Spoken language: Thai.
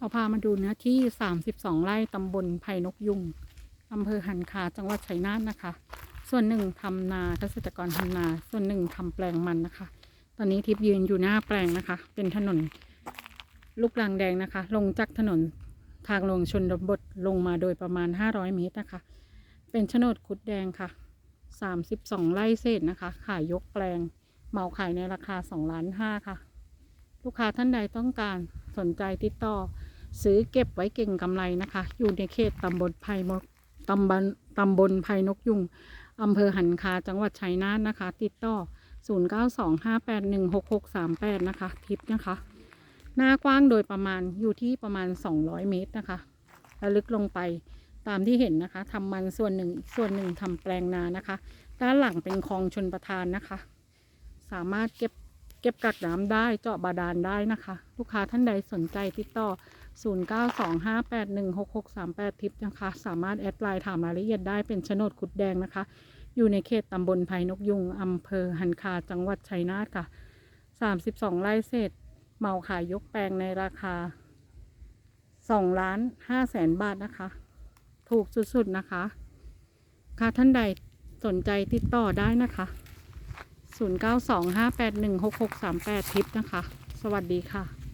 เราพามาดูเนื้อที่ 32 ไร่ตำบลไผ่นกยุงอำเภอหันคาจังหวัดชัยนาทนะคะ ส่วนหนึ่งทำนาเกษตรกรทำนา ส่วนหนึ่งทำแปลงมันนะคะ ตอนนี้ทิพย์ยืนอยู่หน้าแปลงนะคะ เป็นถนนลูกรังแดงนะคะ ลงจากถนนทางลงชนบทลงมาโดยประมาณ 500 เมตรนะคะ เป็นโฉนดคุดแดงค่ะ 32 ไร่เศษนะคะ ขายยกแปลงเหมาขายในราคา2ล้าน5ค่ะ ลูกค้าท่านใดต้องการสนใจติดต่อ ซื้อเก็บไว้เก่งกำไรนะคะ อยู่ในเขตตำบลไผ่มกตำบลตำบลไผ่นกยุงอำเภอหันคาจังหวัดชัยนาทนะคะ ติดต่อ 0925816638 นะคะ ทิปนะคะ หน้ากว้างโดยประมาณอยู่ที่ประมาณ 200 เมตรนะคะและลึกลงไปตามที่เห็นนะคะทำมันส่วนหนึ่งอีกส่วนหนึ่งทำแปลงนานะคะ ด้านหลังเป็นคลองชนประทานนะคะ สามารถเก็บ เก็บกักน้ำได้เจาะบาดาลได้นะคะ ลูกค้าท่านใดสนใจติดต่อ 0925816638 ทิปนะคะ สามารถแอดไลน์ถามรายละเอียดได้เป็นโฉนดขุดแดงนะคะ อยู่ในเขตตำบลไผ่นกยุงอำเภอหันคาจังหวัดชัยนาทค่ะ 32ไร่เศษเหมาขายยกแปลงในราคา2ล้าน5แสนบาทนะคะ ถูกสุดๆนะคะ ค่ะท่านใดสนใจติดต่อได้นะคะ 0925816638ทิปนะคะ สวัสดีค่ะ